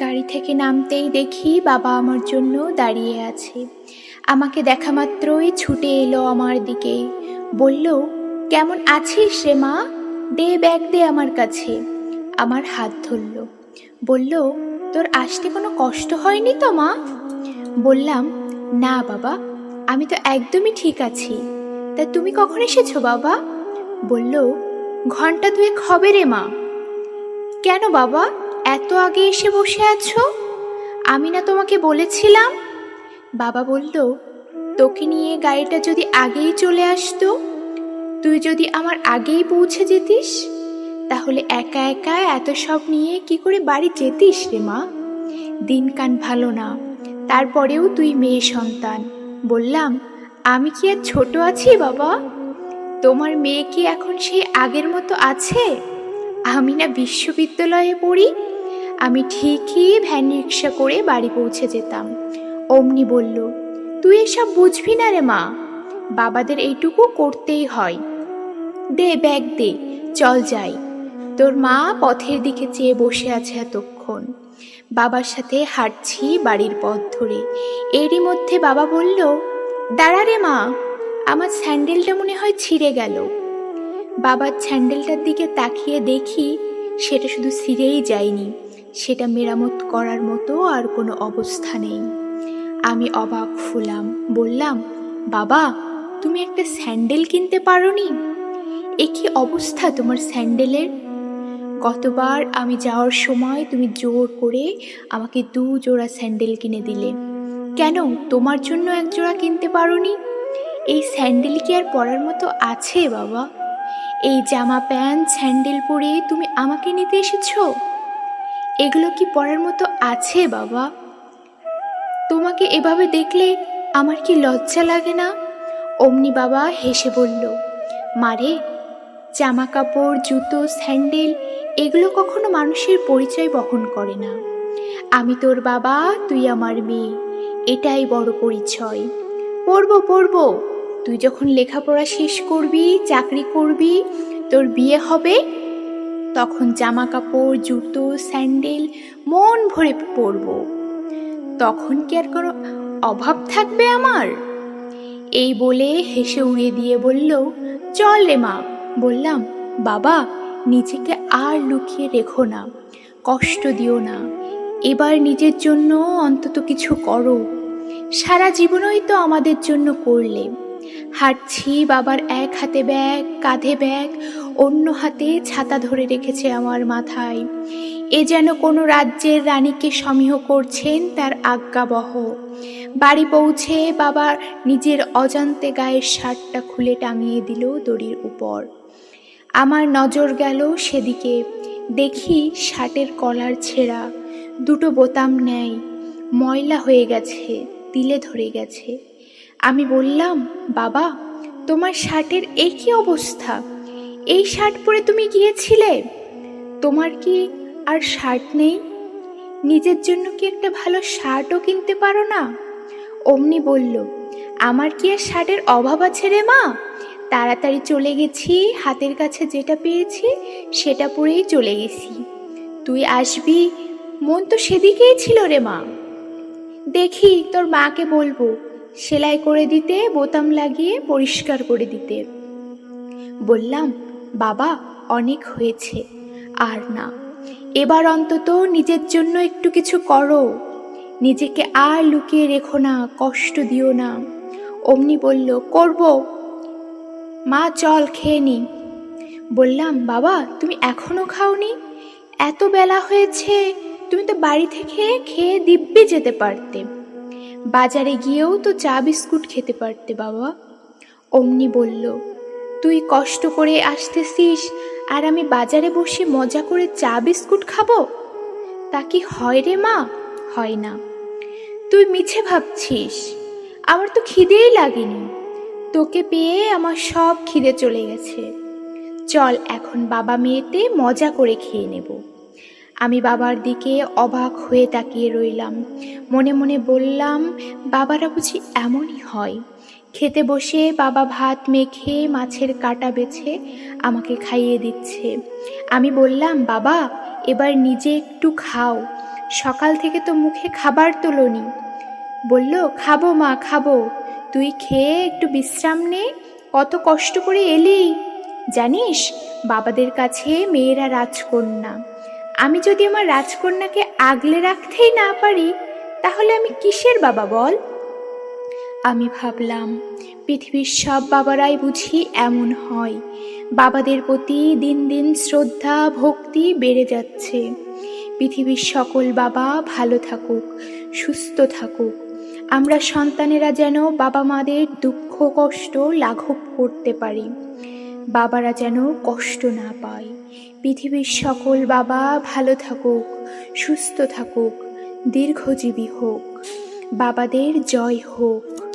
গাড়ি থেকে নামতেই দেখি বাবা আমার জন্য দাঁড়িয়ে আছে। আমাকে দেখা মাত্রই ছুটে এলো আমার দিকে। বলল, কেমন আছিস রে মা? দে ব্যাগ দে আমার কাছে। আমার হাত ধরল। বলল, তোর আসতে কোনো কষ্ট হয়নি তো মা? বললাম, না বাবা, আমি তো একদমই ঠিক আছি। তা তুমি কখন এসেছ বাবা? বলল, ঘণ্টা দুয়েক হবে রে মা। কেন বাবা? এত আগে এসে বসে আছো? আমি না তোমাকে বলেছিলাম। বাবা বলল, তোকে নিয়ে গাড়িটা যদি আগেই চলে আসতো, তুই যদি আমার আগেই পৌঁছে যেতিস, তাহলে একা একা এত সব নিয়ে কি করে বাড়ি যেতিস রে মা? দিনকান ভালো না, তারপরেও তুই মেয়ে সন্তান। বললাম, আমি কি আর ছোট আছি বাবা? তোমার মেয়ে কি এখন সেই আগের মতো আছে? আমি না বিশ্ববিদ্যালয়ে পড়ি আমি ঠিকই ভ্যান রিক্সা করে বাড়ি পৌঁছে যেতাম। অমনি বলল, তুই এসব বুঝবি না রে মা। বাবাদের এইটুকু করতেই হয়। দে, ব্যাগ দে, চল যাই। তোর মা পথের দিকে চেয়ে বসে আছে এতক্ষণ। বাবার সাথে হাঁটছি বাড়ির পথ ধরে। এরই মধ্যে বাবা বলল, দাঁড়া রে মা, আমার স্যান্ডেলটা মনে হয় ছিঁড়ে গেল। বাবার স্যান্ডেলটার দিকে তাকিয়ে দেখি, সেটা শুধু ছিঁড়েই যায়নি। সেটা মেরামত করার মতো আর কোনো অবস্থা নেই। আমি অবাক ফুলাম বললাম, বাবা, তুমি একটা স্যান্ডেল কিনতে পারোনি? এ কি অবস্থা তোমার স্যান্ডেলের? গতবার আমি যাওয়ার সময় তুমি জোর করে আমাকে দু জোড়া স্যান্ডেল কিনে দিলে। কেন, তোমার জন্য এক জোড়া কিনতে পারোনি? এই স্যান্ডেল কি আর পরার মতো আছে, বাবা? এই জামা প্যান্ট, স্যান্ডেল পরে তুমি আমাকে নিতে এসেছ? এগুলো কি পড়ার মতো আছে, বাবা? তোমাকে এভাবে দেখলে আমার কি লজ্জা লাগে না? অমনি বাবা হেসে বলল মারে জামা কাপড় জুতো, স্যান্ডেল, এগুলো কখনো মানুষের পরিচয় বহন করে না। আমি তোর বাবা, তুই আমার মেয়ে, এটাই বড় পরিচয়। পড়ব পড়ব। তুই যখন লেখাপড়া শেষ করবি, চাকরি করবি, তোর বিয়ে হবে তখন জামা কাপড় জুতো, স্যান্ডেল, মন ভরে পরবো। তখন কি আর কোনো অভাব থাকবে আমার? এই বলে হেসে উড়িয়ে দিয়ে বলল, চল রে মা। বললাম, বাবা, নিজেকে আর লুকিয়ে রেখো না, কষ্ট দিও না। এবার নিজের জন্য অন্তত কিছু করো। সারা জীবনই তো আমাদের জন্য করলে। হাঁটছি বাবার এক হাতে ব্যাগ, কাঁধে ব্যাগ অন্য হাতে ছাতা ধরে রেখেছে আমার মাথায়। এ যেন কোনো রাজ্যের রানীকে সমীহ করছেন তার আজ্ঞাবহ। বাড়ি পৌঁছে বাবা নিজের অজান্তে গায়ের শার্টটা খুলে টাঙিয়ে দিল দড়ির উপর। আমার নজর গেল সেদিকে। দেখি শার্টের কলার ছেঁড়া, দুটো বোতাম নেয়, ময়লা হয়ে গেছে, তিলে ধরে গেছে। আমি বললাম, বাবা, তোমার শার্টের এই কি অবস্থা? এই শার্ট পরে তুমি গিয়েছিলে? তোমার কি আর শার্ট নেই? নিজের জন্য কি একটা ভালো শার্টও কিনতে পারো না? অমনি বলল, আমার কি আর শার্টের অভাব আছে রে মা? তাড়াতাড়ি চলে গেছি, হাতের কাছে যেটা পেয়েছি, সেটা পরেই চলে গেছি। তুই আসবি? মন তো সেদিকেই ছিল রে মা। দেখি তোর মাকে বলব, সেলাই করে দিতে, বোতাম লাগিয়ে পরিষ্কার করে দিতে। বললাম বাবা অনেক হয়েছে, আর না। এবার অন্তত নিজের জন্য একটু কিছু করো। নিজেকে আর লুকিয়ে রেখো না, কষ্ট দিও না। অমনি বলল, করব। মা, চল খেয়ে নি। বললাম, বাবা, তুমি এখনও খাওনি? এত বেলা হয়েছে, তুমি তো বাড়ি থেকে খেয়ে দিব্যি যেতে পারতে। বাজারে গিয়েও তো চা বিস্কুট খেতে পারতে বাবা। অমনি বলল তুই কষ্ট করে আসতেছিস আর আমি বাজারে বসে মজা করে চা বিস্কুট খাব? তা কি হয় রে মা? হয় না। তুই মিছে ভাবছিস। আমার তো খিদেই লাগেনি। তোকে পেয়ে আমার সব খিদে চলে গেছে। চল এখন বাবা মেয়েতে মজা করে খেয়ে নেব। আমি বাবার দিকে অবাক হয়ে তাকিয়ে রইলাম। মনে মনে বললাম, বাবারা বুঝি এমনই হয়। খেতে বসে বাবা ভাত মেখে মাছের কাটা বেছে আমাকে খাইয়ে দিচ্ছে। আমি বললাম, বাবা, এবার নিজে একটু খাও। সকাল থেকে তো মুখে খাবার তোলনি। বলল, খাব মা, খাব। তুই খেয়ে একটু বিশ্রাম নে, কত কষ্ট করে এলি। জানিস, বাবাদের কাছে মেয়েরা রাজকন্যা। আমি যদি আমার রাজকন্যাকে আগলে রাখতেই না পারি, তাহলে আমি কিসের বাবা বল? আমি ভাবলাম, পৃথিবীর সব বাবারাই বুঝি এমন হয়। বাবাদের প্রতি দিন দিন শ্রদ্ধা, ভক্তি বেড়ে যাচ্ছে। পৃথিবীর সকল বাবা ভালো থাকুক, সুস্থ থাকুক। আমরা সন্তানেরা যেন বাবা মাদের দুঃখ, কষ্ট লাঘব করতে পারি। বাবারা যেন কষ্ট না পায়। পৃথিবীর সকল বাবা ভালো থাকুক, সুস্থ থাকুক, দীর্ঘজীবী হোক। বাবাদের জয় হোক।